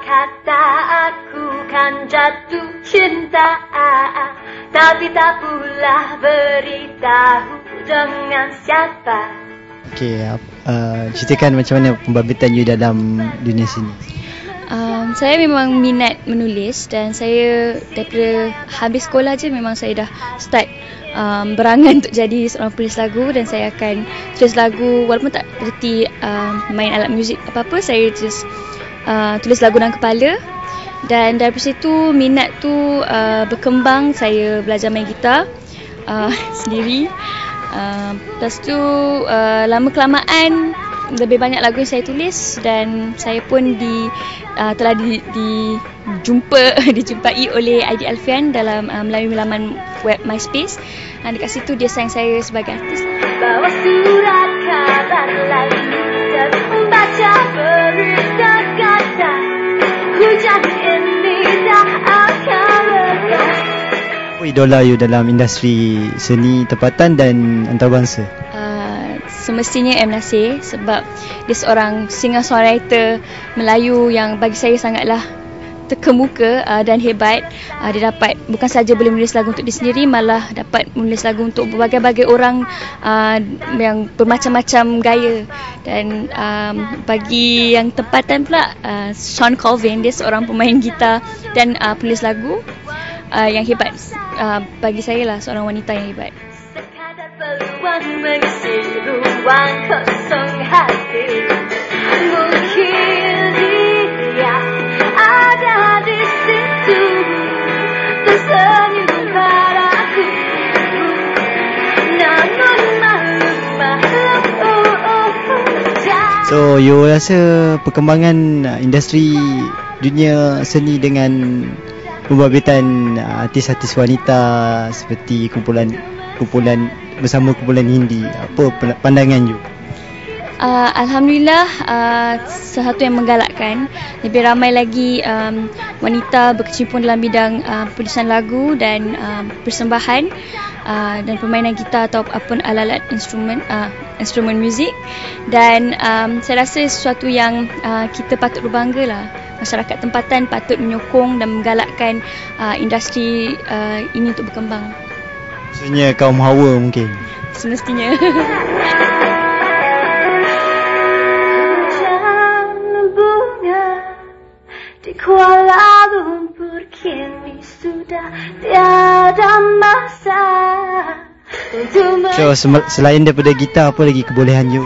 kata aku kan jatuh cinta. Tapi tak pula beritahu dengan siapa. Okey, uh, ceritakan macam mana pembabituan you dalam dunia sini Um, saya memang minat menulis dan saya daripada habis sekolah je memang saya dah start um, berangan untuk jadi seorang penulis lagu dan saya akan tulis lagu walaupun tak berarti um, main alat muzik apa-apa saya just uh, tulis lagu dalam kepala. Dan dari situ minat tu uh, berkembang saya belajar main gitar uh, sendiri. Uh, lepas tu uh, lama kelamaan lebih banyak lagu yang saya tulis dan saya pun di uh, telah di, dijumpa dijumpai oleh Aidi Alfian dalam uh, melalui laman web MySpace. Dan dekat situ dia sayang saya sebagai artis. Bawa surat kabar lalu dan membaca berita kata hujan ini tak akan lekas idola you dalam industri seni tempatan dan antarabangsa semestinya M. Nasir sebab dia seorang singer-songwriter Melayu yang bagi saya sangatlah terkemuka uh, dan hebat. Uh, dia dapat bukan saja boleh menulis lagu untuk dia sendiri malah dapat menulis lagu untuk berbagai-bagai orang uh, yang bermacam-macam gaya. Dan um, bagi yang tempatan pula uh, Sean Colvin dia seorang pemain gitar dan uh, penulis lagu uh, yang hebat. Uh, bagi saya lah seorang wanita yang hebat So you rasa perkembangan industri dunia seni dengan pembabitan artis-artis wanita seperti kumpulan kumpulan bersama kumpulan Hindi. Apa pandangan you? Uh, Alhamdulillah uh, sesuatu yang menggalakkan lebih ramai lagi um, wanita berkecimpung dalam bidang uh, penulisan lagu dan uh, persembahan uh, dan permainan gitar atau apapun alat-alat instrumen uh, instrumen muzik dan um, saya rasa sesuatu yang uh, kita patut berbangga lah masyarakat tempatan patut menyokong dan menggalakkan uh, industri uh, ini untuk berkembang. Maksudnya kaum hawa mungkin. Semestinya. Di Kuala Lumpur kini sudah tiada masa So selain daripada gitar apa lagi kebolehan you?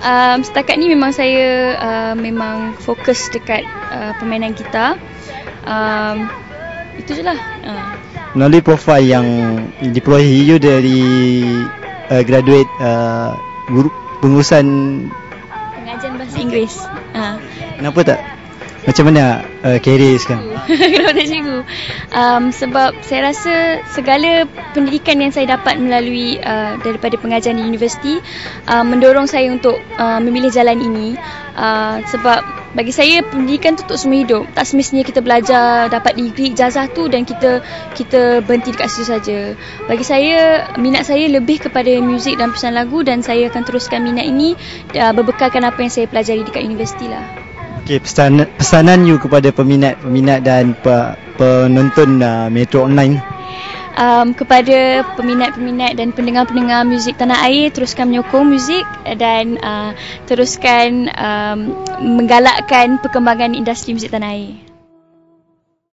Um, setakat ni memang saya uh, memang fokus dekat uh, permainan gitar. Um, Itu je lah uh melalui profil yang diperolehi you dari uh, graduate uh, guru pengurusan pengajian bahasa Inggeris. Ha. Kenapa tak? Macam mana uh, career sekarang? Kenapa tak cikgu? Um, sebab saya rasa segala pendidikan yang saya dapat melalui uh, daripada pengajian di universiti uh, mendorong saya untuk uh, memilih jalan ini uh, sebab bagi saya pendidikan tu untuk semua hidup. Tak semestinya kita belajar dapat degree ijazah tu dan kita kita berhenti dekat situ saja. Bagi saya minat saya lebih kepada muzik dan pesan lagu dan saya akan teruskan minat ini uh, berbekalkan apa yang saya pelajari dekat universiti lah. Okay, pesanan, pesanan you kepada peminat-peminat dan pe, penonton uh, Metro Online um, kepada peminat-peminat dan pendengar-pendengar muzik tanah air teruskan menyokong muzik dan uh, teruskan um, menggalakkan perkembangan industri muzik tanah air.